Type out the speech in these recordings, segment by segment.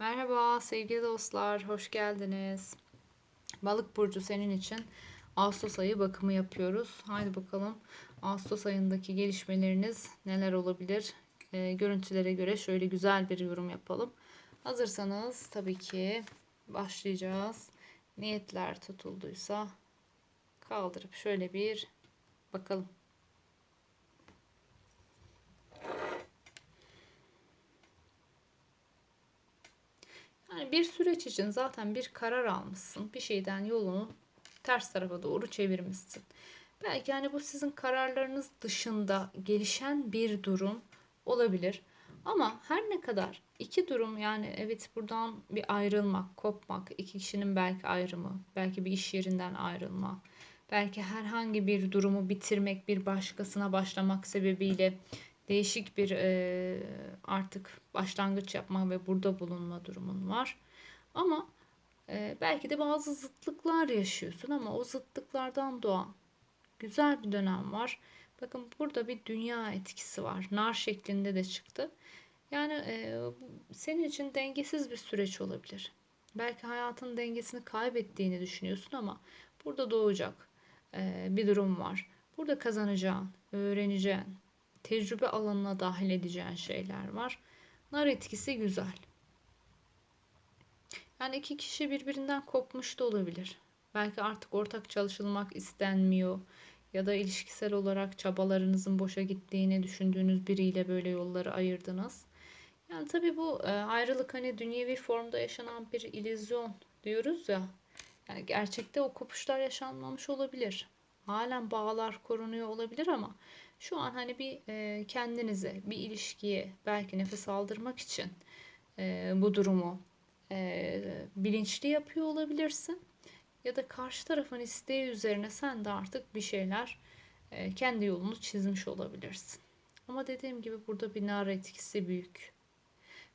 Merhaba sevgili dostlar, hoş geldiniz. Balık burcu senin için Ağustos ayı bakımı yapıyoruz. Haydi bakalım Ağustos ayındaki gelişmeleriniz neler olabilir? Ee, görüntülere göre şöyle güzel bir yorum yapalım. Hazırsanız tabii ki başlayacağız. Niyetler tutulduysa kaldırıp şöyle bir bakalım. Yani bir süreç için zaten bir karar almışsın. Bir şeyden yolunu ters tarafa doğru çevirmişsin. Belki hani bu sizin kararlarınız dışında gelişen bir durum olabilir. Ama her ne kadar iki durum yani evet buradan bir ayrılmak, kopmak, iki kişinin belki ayrımı, belki bir iş yerinden ayrılma, belki herhangi bir durumu bitirmek, bir başkasına başlamak sebebiyle değişik bir e, artık başlangıç yapma ve burada bulunma durumun var. Ama e, belki de bazı zıtlıklar yaşıyorsun ama o zıtlıklardan doğan güzel bir dönem var. Bakın burada bir dünya etkisi var. Nar şeklinde de çıktı. Yani e, senin için dengesiz bir süreç olabilir. Belki hayatın dengesini kaybettiğini düşünüyorsun ama burada doğacak e, bir durum var. Burada kazanacağın, öğreneceğin, tecrübe alanına dahil edeceğin şeyler var. Nar etkisi güzel. Yani iki kişi birbirinden kopmuş da olabilir. Belki artık ortak çalışılmak istenmiyor ya da ilişkisel olarak çabalarınızın boşa gittiğini düşündüğünüz biriyle böyle yolları ayırdınız. Yani tabii bu e, ayrılık hani dünyevi formda yaşanan bir illüzyon diyoruz ya. Yani gerçekte o kopuşlar yaşanmamış olabilir. Halen bağlar korunuyor olabilir ama şu an hani bir e, kendinize, bir ilişkiye belki nefes aldırmak için e, bu durumu e, bilinçli yapıyor olabilirsin. Ya da karşı tarafın isteği üzerine sen de artık bir şeyler e, kendi yolunu çizmiş olabilirsin. Ama dediğim gibi burada bir nar etkisi büyük.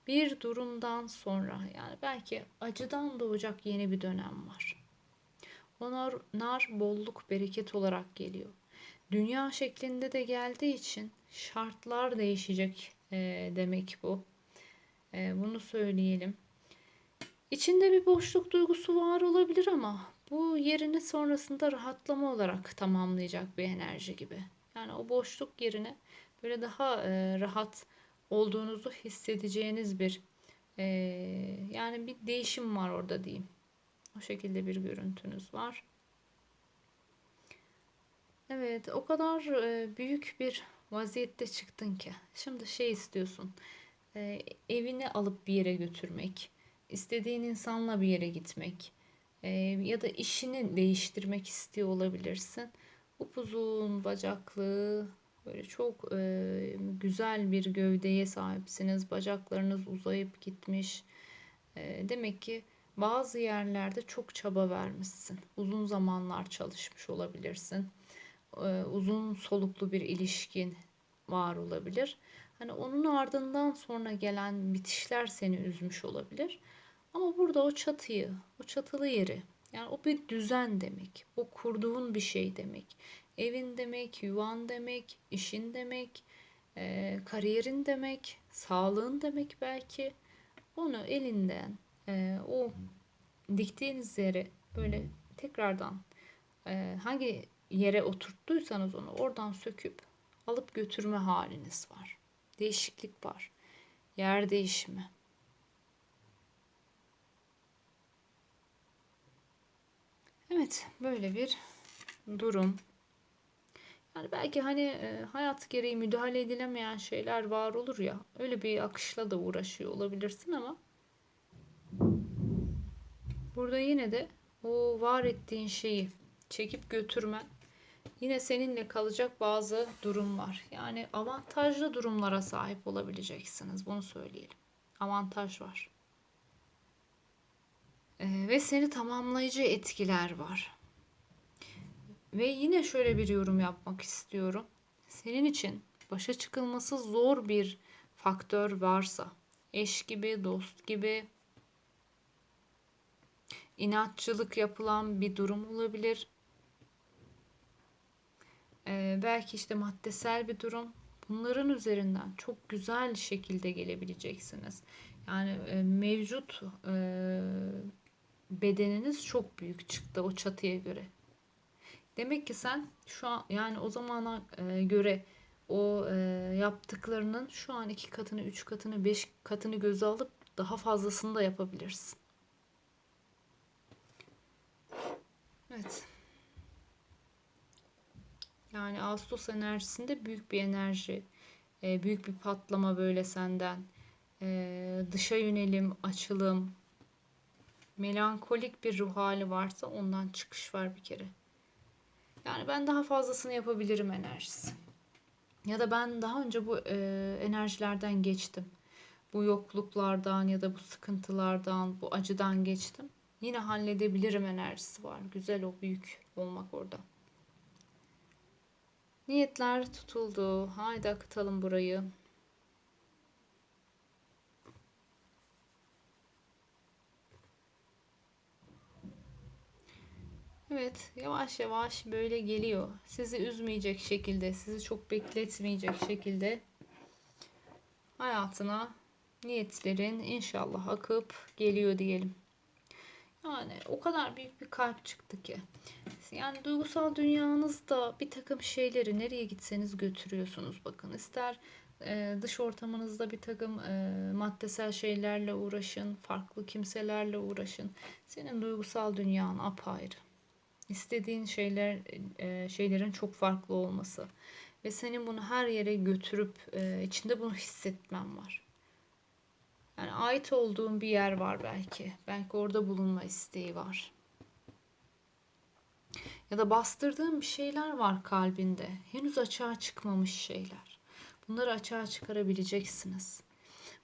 Bir durumdan sonra yani belki acıdan doğacak yeni bir dönem var. O nar bolluk bereket olarak geliyor dünya şeklinde de geldiği için şartlar değişecek e, demek bu. E, bunu söyleyelim. İçinde bir boşluk duygusu var olabilir ama bu yerini sonrasında rahatlama olarak tamamlayacak bir enerji gibi. Yani o boşluk yerine böyle daha e, rahat olduğunuzu hissedeceğiniz bir e, yani bir değişim var orada diyeyim. O şekilde bir görüntünüz var. Evet, o kadar e, büyük bir vaziyette çıktın ki. Şimdi şey istiyorsun. E, evini alıp bir yere götürmek, istediğin insanla bir yere gitmek e, ya da işini değiştirmek istiyor olabilirsin. Upuzun bacaklı, böyle çok güzel bir gövdeye sahipsiniz. Bacaklarınız uzayıp gitmiş. demek ki bazı yerlerde çok çaba vermişsin. Uzun zamanlar çalışmış olabilirsin e, uzun soluklu bir ilişkin var olabilir. Hani onun ardından sonra gelen bitişler seni üzmüş olabilir. Ama burada o çatıyı, o çatılı yeri, yani o bir düzen demek. O kurduğun bir şey demek. Evin demek, yuvan demek, işin demek, e, kariyerin demek, sağlığın demek belki. Onu elinden, e, o diktiğiniz yere böyle tekrardan e, hangi yere oturttuysanız onu oradan söküp alıp götürme haliniz var. Değişiklik var. Yer değişimi. Evet, böyle bir durum. Yani belki hani e, hayat gereği müdahale edilemeyen şeyler var olur ya. Öyle bir akışla da uğraşıyor olabilirsin ama burada yine de o var ettiğin şeyi çekip götürmen yine seninle kalacak bazı durumlar. Yani avantajlı durumlara sahip olabileceksiniz. Bunu söyleyelim. Avantaj var. Ee, ve seni tamamlayıcı etkiler var. Ve yine şöyle bir yorum yapmak istiyorum. Senin için başa çıkılması zor bir faktör varsa, eş gibi, dost gibi, inatçılık yapılan bir durum olabilir e, belki işte maddesel bir durum. Bunların üzerinden çok güzel şekilde gelebileceksiniz. Yani e, mevcut e, bedeniniz çok büyük çıktı o çatıya göre. Demek ki sen şu an yani o zamana e, göre o e, yaptıklarının şu an iki katını, üç katını, beş katını göze alıp daha fazlasını da yapabilirsin. Evet. Yani Ağustos enerjisinde büyük bir enerji, e, büyük bir patlama böyle senden. E, dışa yönelim, açılım, melankolik bir ruh hali varsa ondan çıkış var bir kere. Yani ben daha fazlasını yapabilirim enerjisi. Ya da ben daha önce bu e, enerjilerden geçtim. Bu yokluklardan ya da bu sıkıntılardan, bu acıdan geçtim. Yine halledebilirim enerjisi var. Güzel o büyük olmak orada. Niyetler tutuldu. Haydi akıtalım burayı. Evet, yavaş yavaş böyle geliyor. Sizi üzmeyecek şekilde, sizi çok bekletmeyecek şekilde hayatına niyetlerin inşallah akıp geliyor diyelim. Yani o kadar büyük bir kalp çıktı ki. Yani duygusal dünyanızda bir takım şeyleri nereye gitseniz götürüyorsunuz bakın. İster e, dış ortamınızda bir takım e, maddesel şeylerle uğraşın, farklı kimselerle uğraşın. Senin duygusal dünyan apayrı. İstediğin şeyler e, şeylerin çok farklı olması ve senin bunu her yere götürüp e, içinde bunu hissetmen var. Yani ait olduğun bir yer var belki. Belki orada bulunma isteği var. Ya da bastırdığın bir şeyler var kalbinde. Henüz açığa çıkmamış şeyler. Bunları açığa çıkarabileceksiniz.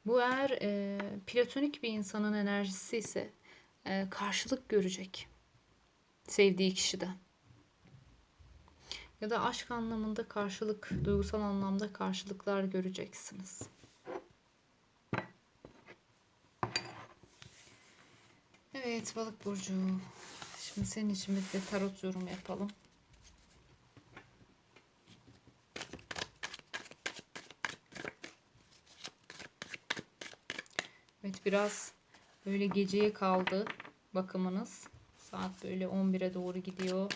Bu eğer e, platonik bir insanın enerjisi ise e, karşılık görecek sevdiği kişiden. Ya da aşk anlamında karşılık, duygusal anlamda karşılıklar göreceksiniz. Evet balık burcu. Şimdi senin için bir de tarot yorum yapalım. Evet biraz böyle geceye kaldı bakımınız. Saat böyle 11'e doğru gidiyor.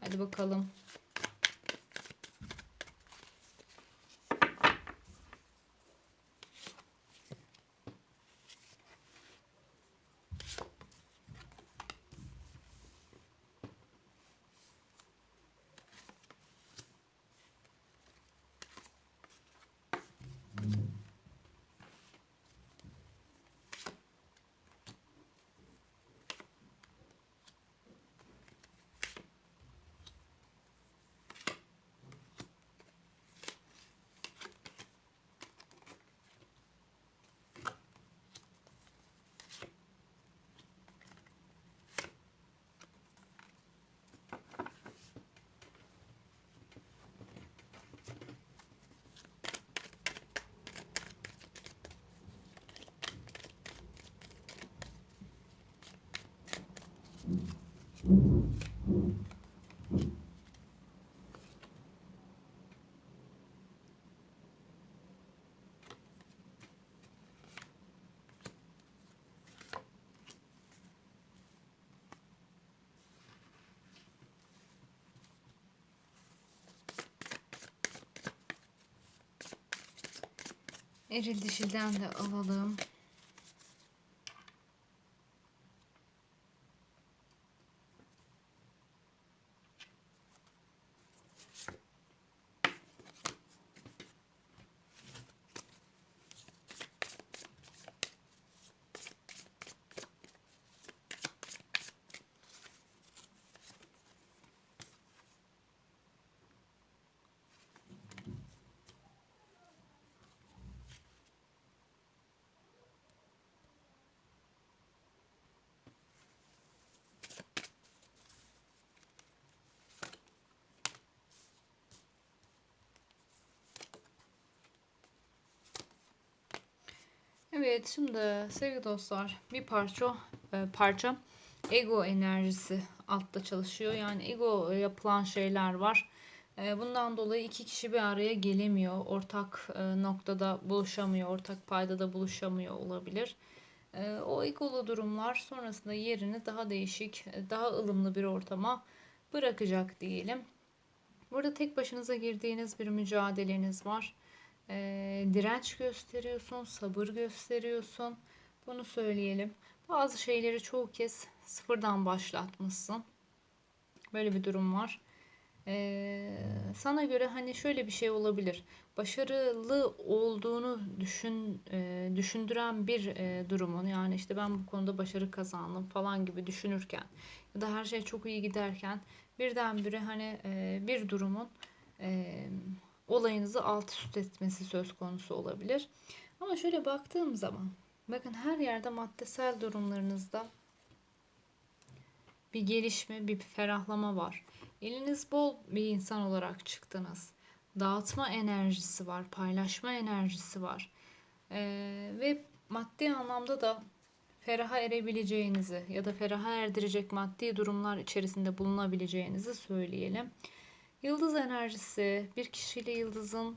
Hadi bakalım. Eril dişilden de alalım. Evet şimdi sevgili dostlar bir parça e, parça ego enerjisi altta çalışıyor. Yani ego yapılan şeyler var. E, bundan dolayı iki kişi bir araya gelemiyor. Ortak e, noktada buluşamıyor, ortak paydada buluşamıyor olabilir. E, o egolu durumlar sonrasında yerini daha değişik, e, daha ılımlı bir ortama bırakacak diyelim. Burada tek başınıza girdiğiniz bir mücadeleniz var. E, direnç gösteriyorsun, sabır gösteriyorsun. Bunu söyleyelim. Bazı şeyleri çoğu kez sıfırdan başlatmışsın. Böyle bir durum var. Ee, sana göre hani şöyle bir şey olabilir. Başarılı olduğunu düşün e, düşündüren bir e, durumun yani işte ben bu konuda başarı kazandım falan gibi düşünürken ya da her şey çok iyi giderken birdenbire hani e, bir durumun e, olayınızı alt üst etmesi söz konusu olabilir. Ama şöyle baktığım zaman bakın her yerde maddesel durumlarınızda bir gelişme, bir ferahlama var. Eliniz bol bir insan olarak çıktınız. Dağıtma enerjisi var, paylaşma enerjisi var. Ee, ve maddi anlamda da feraha erebileceğinizi ya da feraha erdirecek maddi durumlar içerisinde bulunabileceğinizi söyleyelim. Yıldız enerjisi bir kişiyle yıldızın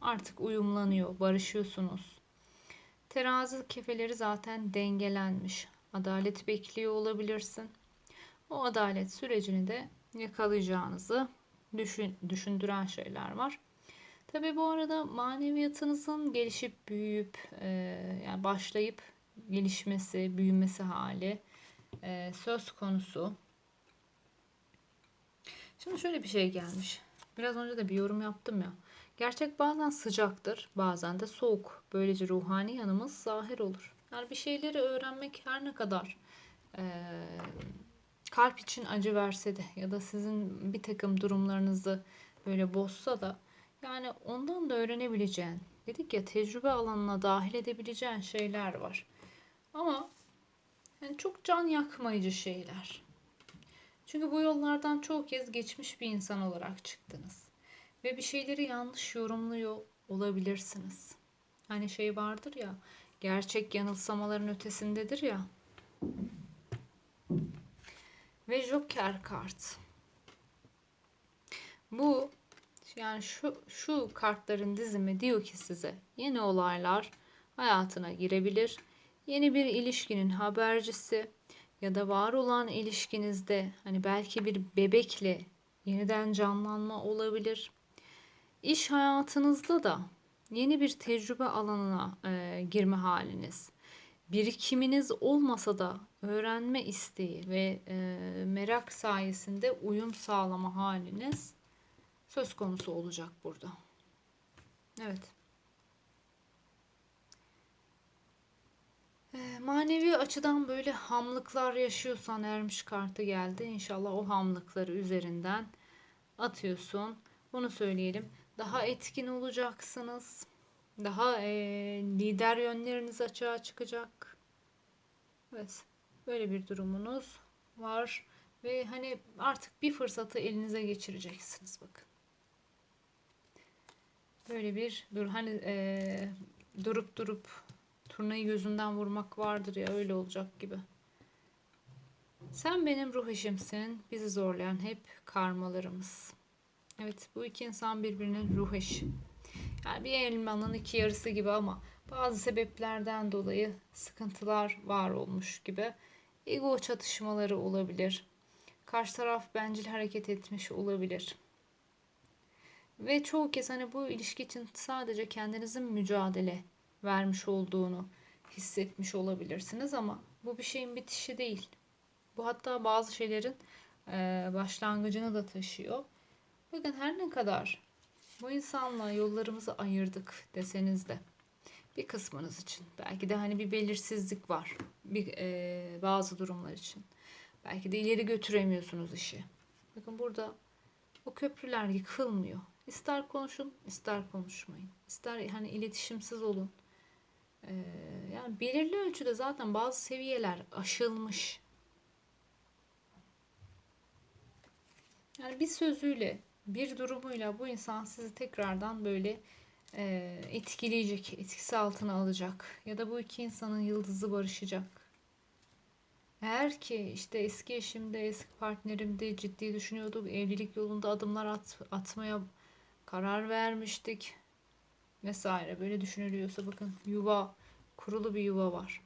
artık uyumlanıyor, barışıyorsunuz. Terazi kefeleri zaten dengelenmiş. Adalet bekliyor olabilirsin. O adalet sürecini de yakalayacağınızı düşün, düşündüren şeyler var. Tabi bu arada maneviyatınızın gelişip büyüyüp e, yani başlayıp gelişmesi, büyümesi hali e, söz konusu. Şimdi şöyle bir şey gelmiş. Biraz önce de bir yorum yaptım ya. Gerçek bazen sıcaktır, bazen de soğuk. Böylece ruhani yanımız zahir olur. Yani bir şeyleri öğrenmek her ne kadar e, kalp için acı verse de ya da sizin bir takım durumlarınızı böyle bozsa da yani ondan da öğrenebileceğin dedik ya tecrübe alanına dahil edebileceğin şeyler var. Ama yani çok can yakmayıcı şeyler. Çünkü bu yollardan çok kez geçmiş bir insan olarak çıktınız. Ve bir şeyleri yanlış yorumluyor olabilirsiniz. Hani şey vardır ya, gerçek yanılsamaların ötesindedir ya ve Joker kart. Bu yani şu şu kartların dizimi diyor ki size yeni olaylar hayatına girebilir. Yeni bir ilişkinin habercisi ya da var olan ilişkinizde hani belki bir bebekle yeniden canlanma olabilir. İş hayatınızda da yeni bir tecrübe alanına e, girme haliniz birikiminiz olmasa da öğrenme isteği ve e, merak sayesinde uyum sağlama haliniz söz konusu olacak burada. Evet. Manevi açıdan böyle hamlıklar yaşıyorsan ermiş kartı geldi. İnşallah o hamlıkları üzerinden atıyorsun. Bunu söyleyelim. Daha etkin olacaksınız daha e, lider yönleriniz açığa çıkacak. Evet. Böyle bir durumunuz var. Ve hani artık bir fırsatı elinize geçireceksiniz bakın. Böyle bir dur hani e, durup durup turnayı gözünden vurmak vardır ya öyle olacak gibi. Sen benim ruh eşimsin. Bizi zorlayan hep karmalarımız. Evet bu iki insan birbirinin ruh eşi. Yani bir elmanın iki yarısı gibi ama bazı sebeplerden dolayı sıkıntılar var olmuş gibi. Ego çatışmaları olabilir. Karşı taraf bencil hareket etmiş olabilir. Ve çoğu kez hani bu ilişki için sadece kendinizin mücadele vermiş olduğunu hissetmiş olabilirsiniz ama bu bir şeyin bitişi değil. Bu hatta bazı şeylerin başlangıcını da taşıyor. Bakın her ne kadar bu insanla yollarımızı ayırdık deseniz de bir kısmınız için belki de hani bir belirsizlik var bir e, bazı durumlar için. Belki de ileri götüremiyorsunuz işi. Bakın burada o köprüler yıkılmıyor. İster konuşun ister konuşmayın. İster hani iletişimsiz olun yani belirli ölçüde zaten bazı seviyeler aşılmış yani bir sözüyle bir durumuyla bu insan sizi tekrardan böyle e, etkileyecek, etkisi altına alacak. Ya da bu iki insanın yıldızı barışacak. Eğer ki işte eski eşimde, eski partnerimde ciddi düşünüyorduk, evlilik yolunda adımlar at, atmaya karar vermiştik vesaire böyle düşünülüyorsa bakın yuva, kurulu bir yuva var.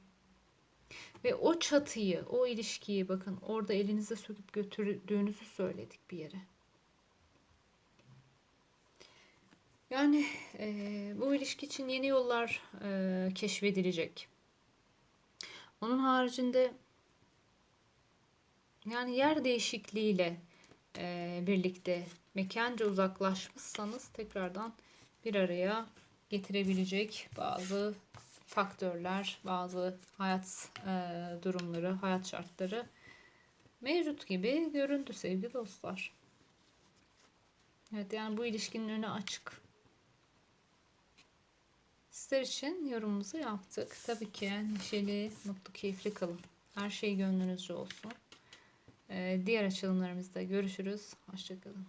Ve o çatıyı, o ilişkiyi bakın orada elinize söküp götürdüğünüzü söyledik bir yere. Yani eee, bu ilişki için yeni yollar eee, keşfedilecek. Onun haricinde yani yer değişikliğiyle eee, birlikte mekanca uzaklaşmışsanız tekrardan bir araya getirebilecek bazı faktörler, bazı hayat eee, durumları, hayat şartları mevcut gibi göründü sevgili dostlar. Evet yani bu ilişkinin önü açık. Sizler için yorumumuzu yaptık. Tabii ki neşeli, mutlu, keyifli kalın. Her şey gönlünüzce olsun. Ee, diğer açılımlarımızda görüşürüz. Hoşçakalın.